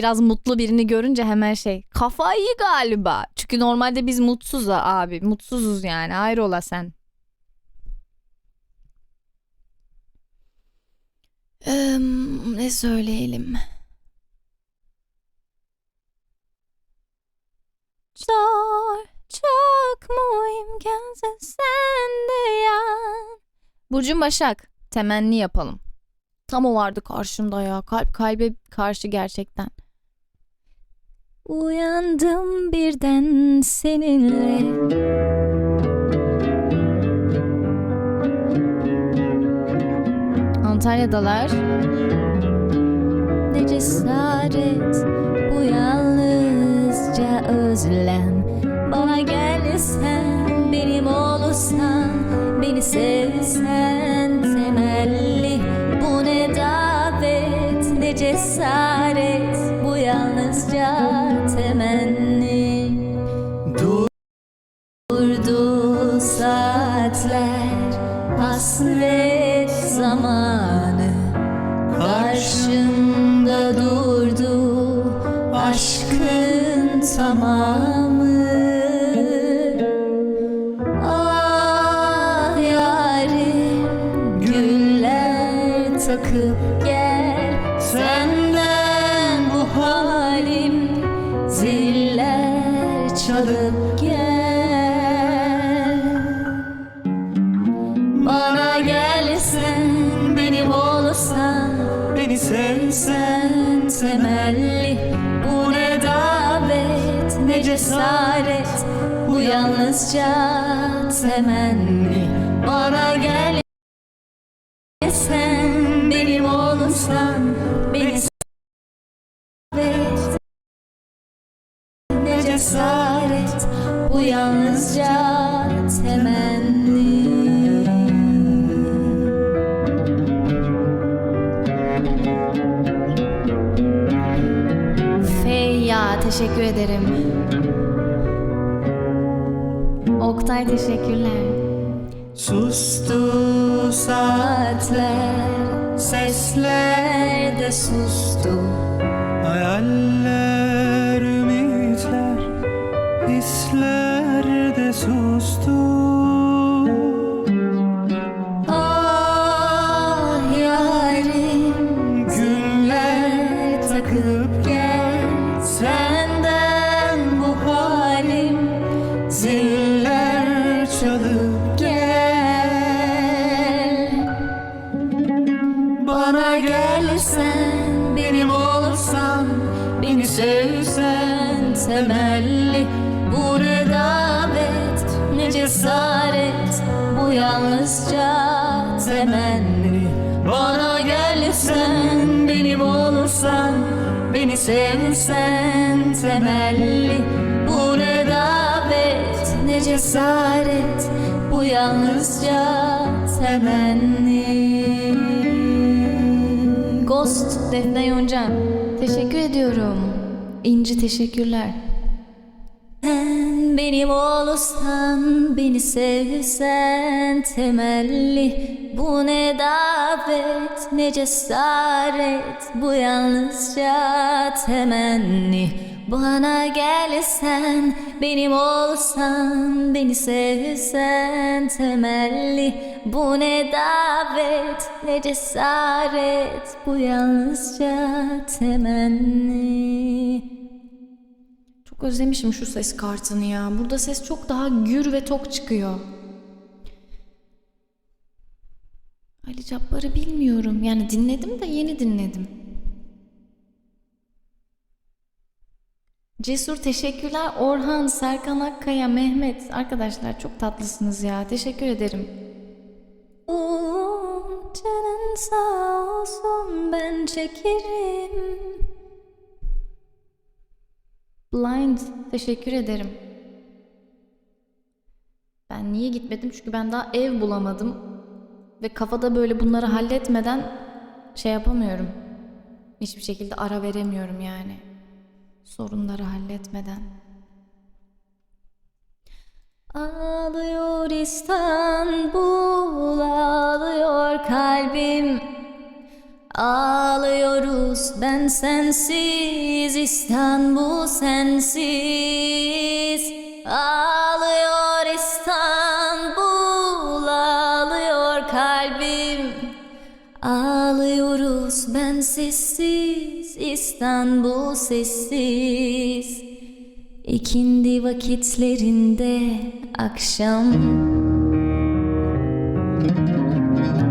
biraz mutlu birini görünce hemen şey kafayı galiba. Çünkü normalde biz mutsuz abi. Mutsuzuz yani. Hayrola sen. Eee, ne söyleyelim? Zor, çok mu imkansız sen de yan. Burcun Başak. Temenni yapalım. Tam o vardı karşımda ya. Kalp kalbe karşı gerçekten. Uyandım birden seninle. Antalya'dalar. Ne cesaret bu yalnızca özlem Bana gelsen benim olursan Beni sevsen Samaj cesaret Bu yalnızca temenni Feyya teşekkür ederim. Oktay teşekkürler. Sustu Saatler sesler de sustu. Hayaller, sevsen temelli. Bu ne davet ne cesaret Bu yalnızca temenni. Ghost Defne Yoncan Teşekkür ediyorum. İnci teşekkürler. Sen benim olursan, beni sevsen temelli Bu ne davet, ne cesaret, bu yalnızca temenni Bana gelsen, benim olsan, beni sevsen temelli Bu ne davet, ne cesaret, bu yalnızca temenni çok özlemişim şu ses kartını ya. Burada ses çok daha gür ve tok çıkıyor. Cabbar'ı bilmiyorum. Yani dinledim de yeni dinledim. Cesur teşekkürler. Orhan, Serkan Akkaya, Mehmet. Arkadaşlar çok tatlısınız ya. Teşekkür ederim. Canın sağ olsun ben çekerim. Blind teşekkür ederim. Ben niye gitmedim? Çünkü ben daha ev bulamadım. Ve kafada böyle bunları halletmeden şey yapamıyorum. Hiçbir şekilde ara veremiyorum yani. Sorunları halletmeden. Ağlıyor İstanbul, ağlıyor kalbim. Ağlıyoruz ben sensiz İstanbul sensiz Ağlıyor Ben sessiz İstanbul sessiz İkindi vakitlerinde akşam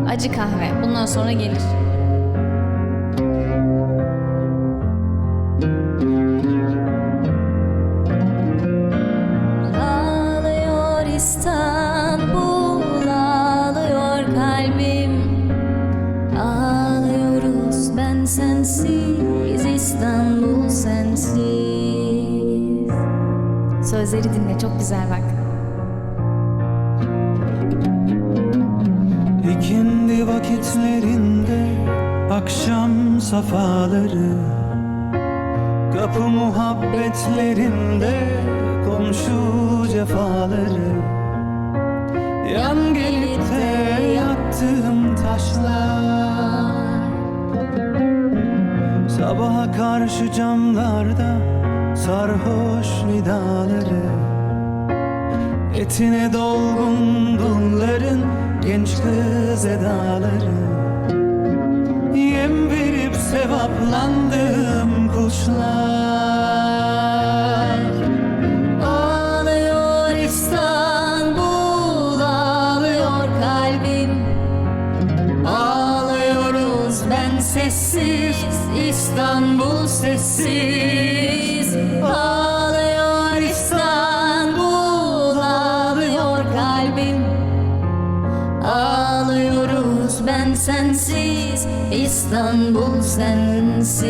Acı kahve bundan sonra gelir. Güzel bak. İkindi vakitlerinde akşam safaları Kapı muhabbetlerinde komşu cefaları Yan gelip de yattığım taşlar Sabaha karşı camlarda sarhoş nidaları Etine dolgun dulların genç kız edaları Yem verip sevaplandığım kuşlar Ağlıyor İstanbul, ağlıyor kalbim. Ağlıyoruz ben sessiz, İstanbul sessiz. Ağlıyor İstanbul sensiz.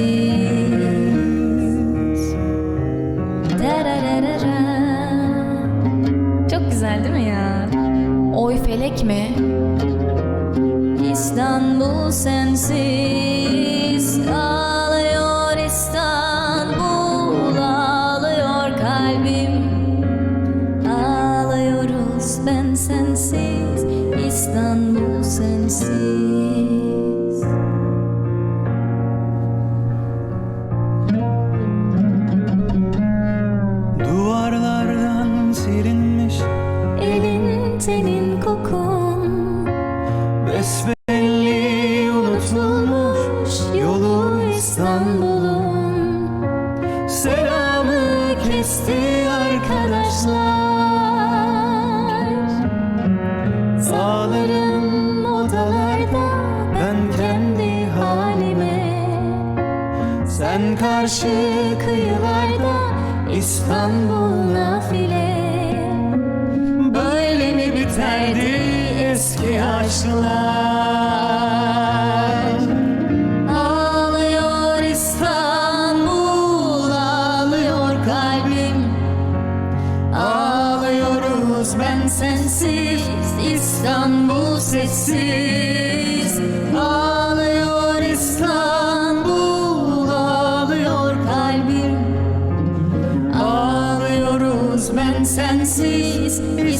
Çok güzel değil mi ya? Oy felek mi? İstanbul sensiz Sen karşı kıyılarda İstanbul nafile Böyle mi biterdi eski aşklar? Ağlıyor İstanbul ağlıyor kalbim. Ağlıyoruz ben sensiz İstanbul sessiz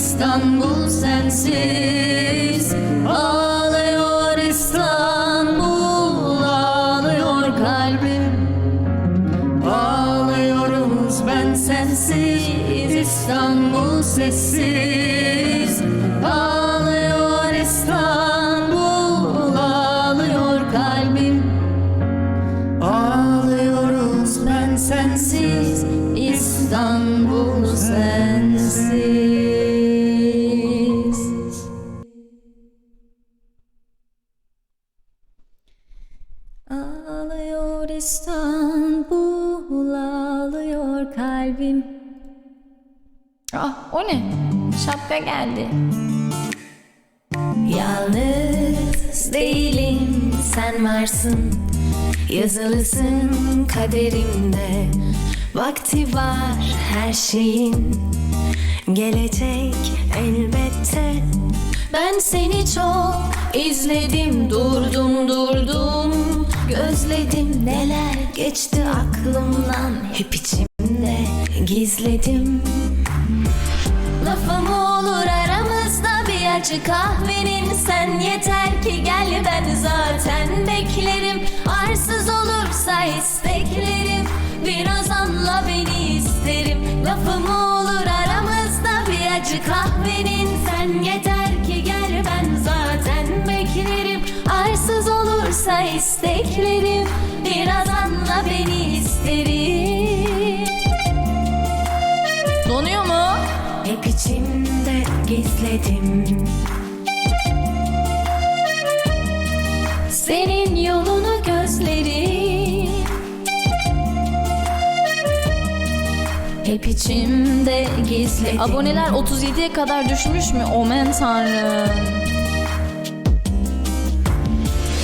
İstanbul sensiz. Ağlıyor İstanbul ağlıyor kalbim. Ağlıyoruz ben sensiz. İstanbul sessiz ağlıyor kalbim. Ah o ne? Şapka geldi. Yalnız değilim sen varsın. Yazılısın kaderimde. Vakti var her şeyin. Gelecek elbette Ben seni çok izledim durdum durdum. Gözledim neler geçti aklımdan. Hep içimde gizledim. Lafım olur aramızda bir acı kahvenin. Sen yeter ki gel isteklerim Biraz anla beni isterim Donuyor mu? hep içimde gizledim Senin yolunu gözlerim Hep içimde gizledim Aboneler 37'ye kadar düşmüş mü? Omen tanrım.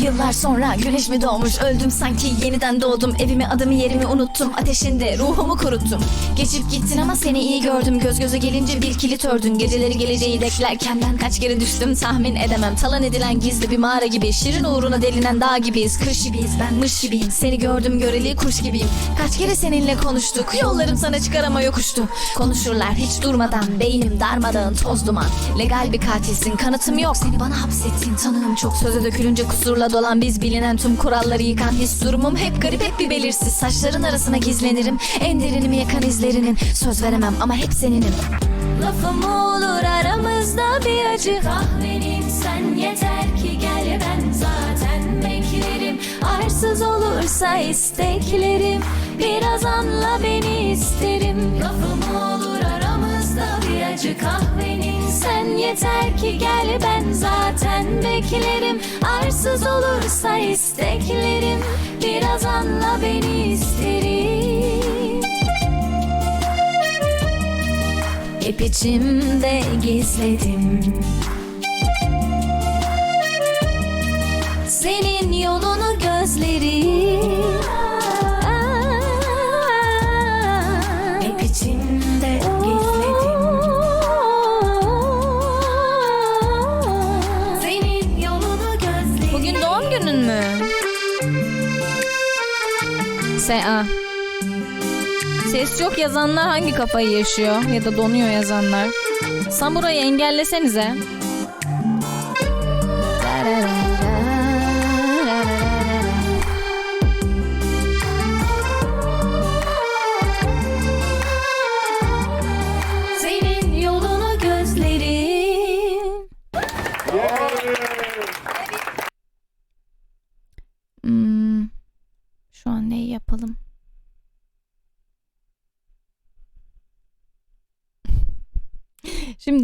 Yıllar sonra güneş mi doğmuş? Öldüm sanki. Yeniden doğdum. Evimi adımı yerimi unuttum. Ateşinde ruhumu kuruttum. Geçip gittin ama seni iyi gördüm. Göz göze gelince bir kilit ördün. Geceleri geleceği beklerken ben kaç kere düştüm tahmin edemem. Talan edilen gizli bir mağara gibi Şirin uğruna delinen dağ gibiyiz. Kış gibiyiz ben mış gibiyim. Seni gördüm göreli kuş gibiyim. Kaç kere seninle konuştuk? Yollarım sana çıkar ama yokuştu. Konuşurlar hiç durmadan Beynim darmadağın toz duman. Legal bir katilsin kanıtım yok. Seni bana hapsettin tanığım çok. Söze dökülünce kusurla dolan biz Bilinen tüm kuralları yıkan his durumum. Hep garip hep bir belirsiz. Saçların arasına gizlenirim. En derinimi yakan izlerinin Söz veremem ama hep seninim. Lafım olur aramızda bir acı. Kahvenin sen yeter ki gel. Ben zaten beklerim. Arsız olursa isteklerim. Biraz anla beni isterim. Lafım olur aramızda bir acı. Kahvenin Sen yeter ki gel ben zaten beklerim. Arsız olursa isteklerim Biraz anla beni isterim. Hep içimde gizledim Ses yok yazanlar hangi kafayı yaşıyor? Ya da donuyor yazanlar. Samuray'ı engellesenize.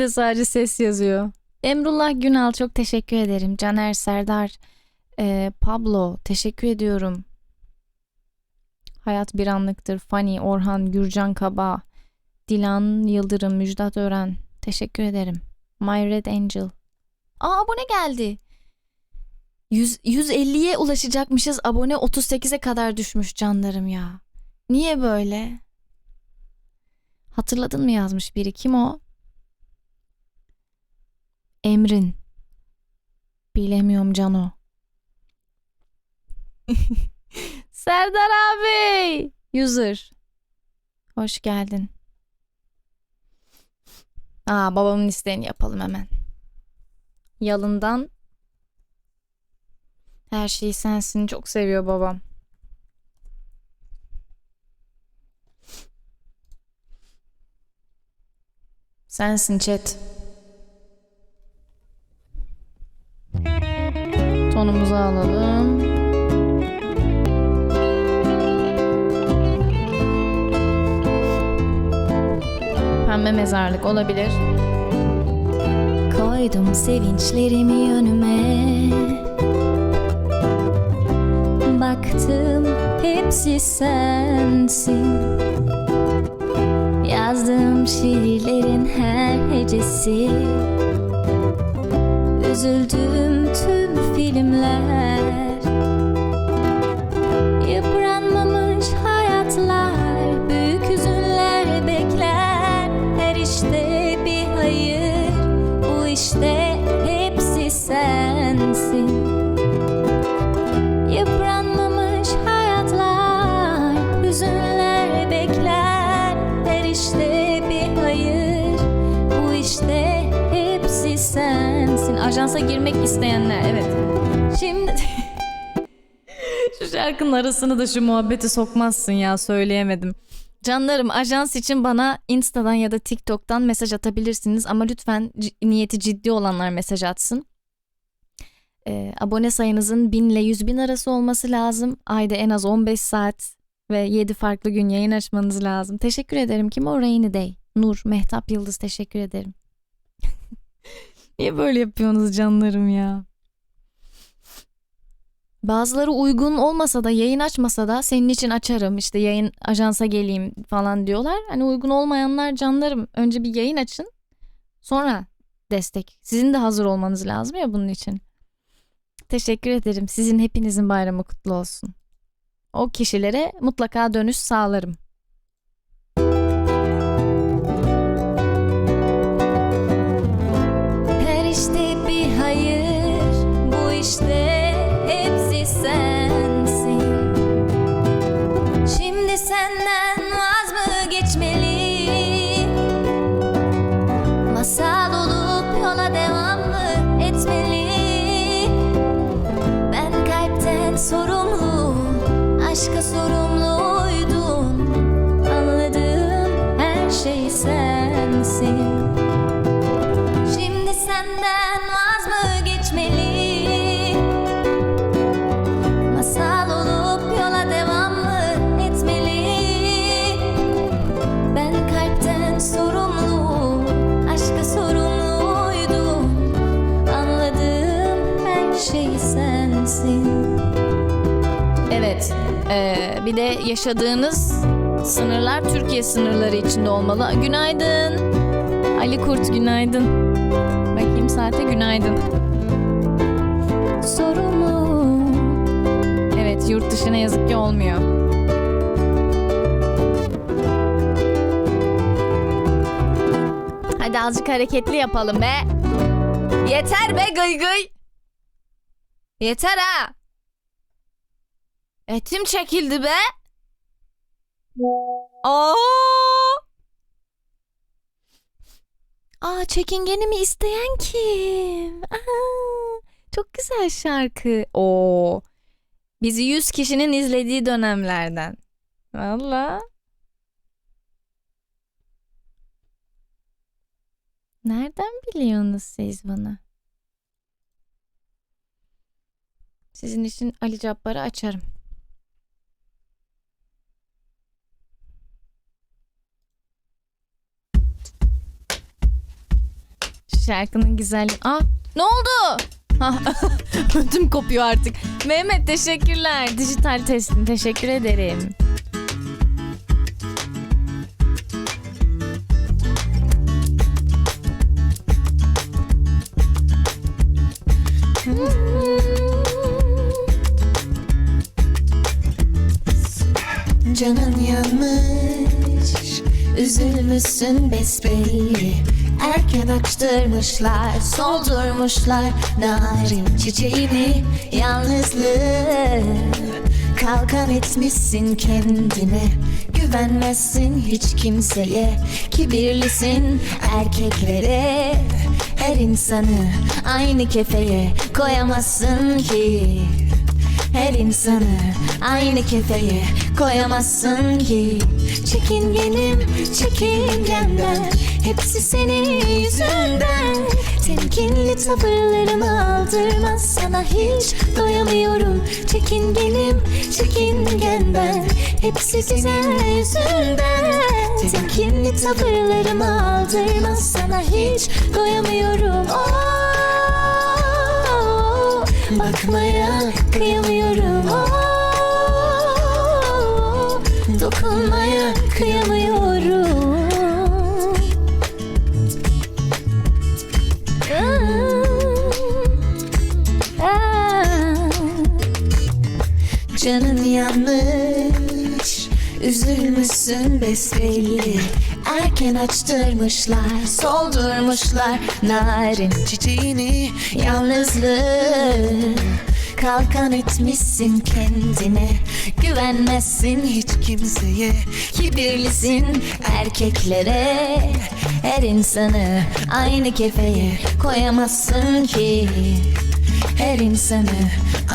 Şimdi sadece ses yazıyor. Emrullah Günal çok teşekkür ederim. Caner Serdar, e, Pablo teşekkür ediyorum. Hayat bir anlıktır. Fani, Orhan, Gürcan Kaba, Dilan Yıldırım, Müjdat Ören teşekkür ederim. My Red Angel. Aa abone geldi. 100, 150'ye ulaşacakmışız. Abone 38'e kadar düşmüş canlarım ya. Niye böyle? Hatırladın mı yazmış biri. Kim o? Emrin. Bilemiyorum Cano. Serdar abi. User. Hoş geldin. Aa babamın isteğini yapalım hemen. Yalından her şeyi sensin çok seviyor babam. Sensin chat. Tonumuzu alalım. Pembe mezarlık olabilir. Koydum sevinçlerimi önüme Baktım hepsi sensin Yazdığım şiirlerin her hecesi Üzüldüğüm tüm filmler Yıpranmamış hayatlar Büyük hüzünler bekler. Her işte bir hayır Bu işte girmek isteyenler evet. Şimdi şu şarkının arasını da şu muhabbeti sokmazsın ya söyleyemedim. Canlarım ajans için bana Insta'dan ya da TikTok'tan mesaj atabilirsiniz ama lütfen niyeti ciddi olanlar mesaj atsın. Ee, abone sayınızın 1000 ile 100 bin arası olması lazım. Ayda en az 15 saat ve 7 farklı gün yayın açmanız lazım. Teşekkür ederim. Kim o Rainy Day? Nur, Mehtap Yıldız teşekkür ederim. Niye böyle yapıyorsunuz canlarım ya? Bazıları uygun olmasa da yayın açmasa da senin için açarım işte yayın ajansa geleyim falan diyorlar. Hani uygun olmayanlar canlarım önce bir yayın açın sonra destek. Sizin de hazır olmanız lazım ya bunun için. Teşekkür ederim. Sizin hepinizin bayramı kutlu olsun. O kişilere mutlaka dönüş sağlarım. Sorumlu, aşka sorumluydum. Anladığım her şey sensin. Evet. eee, bir de yaşadığınız sınırlar Türkiye sınırları içinde olmalı. Günaydın. Ali Kurt günaydın. Bakayım saate günaydın. Sorumlu. Evet yurt dışına yazık ki olmuyor. Hadi azıcık hareketli yapalım be. Yeter be gıy gıy. Yeter ha. Etim çekildi be. Aa! Aa çekingenimi isteyen kim? Aa, çok güzel şarkı. Oo. Bizi 100 kişinin izlediği dönemlerden. Valla. Nereden biliyorsunuz siz bunu? Sizin için Ali Cabbar'ı açarım. Şarkının güzelliği. Aa, ne oldu? Ödüm kopuyor artık. Mehmet teşekkürler. Dijital testin teşekkür ederim. Canın yanmış. Üzülmüşsün besbelli. Erken açtırmışlar Soldurmuşlar Narin çiçeğini. Yalnızlığı Kalkan etmişsin kendine. Güvenmezsin hiç kimseye. Kibirlisin erkeklere. Her insanı aynı kefeye Koyamazsın ki her insanı aynı kefeye koyamazsın ki. Çekingenim, çekingenden Hepsi senin yüzünden. Temkinli tavırlarımı aldırmaz sana hiç doyamıyorum. Çekingenim, çekingen ben Hepsi senin yüzünden. Temkinli tavırlarımı aldırmaz sana hiç doyamıyorum. Oh. Bakmaya kıyamıyorum. Oh, Dokunmaya kıyamıyorum. Ah, ah. Canın yanmış Üzülmüşsün besbelli Erken açtırmışlar Soldurmuşlar Narin çiçeğini Yalnızlığı. Kalkan etmişsin kendine Güvenmezsin hiç kimseye. Kibirlisin erkeklere Her insanı aynı kefeye koyamazsın ki her insanı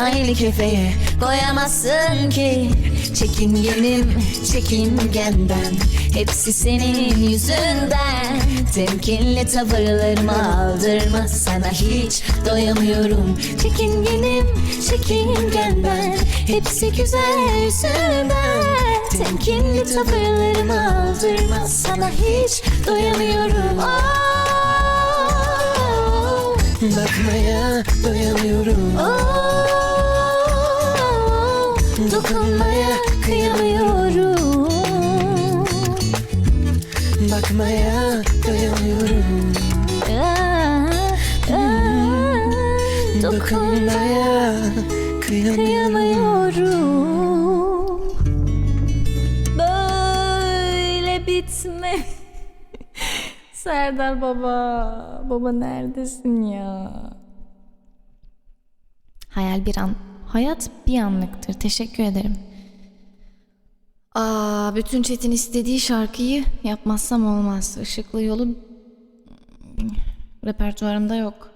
aynı kefeye koyamazsın ki. Çekingenim çekingenden Hepsi senin yüzünden. Temkinli tavırlarımı aldırma. Sana hiç doyamıyorum. Çekingenim çekingenden Hepsi güzel yüzünden Temkinli tavırlarımı aldırma. Sana hiç doyamıyorum. Oh. Bakmaya doyamıyorum Oh, dokunmaya kıyamıyorum. Bakmaya doyamıyorum Ah, ah, dokunmaya Dokunmaya kıyamıyorum. Serdar baba. Baba neredesin ya? Hayal bir an. Hayat bir anlıktır. Teşekkür ederim. Aa, bütün chat'in istediği şarkıyı yapmazsam olmaz. Işıklı yolu repertuarımda yok.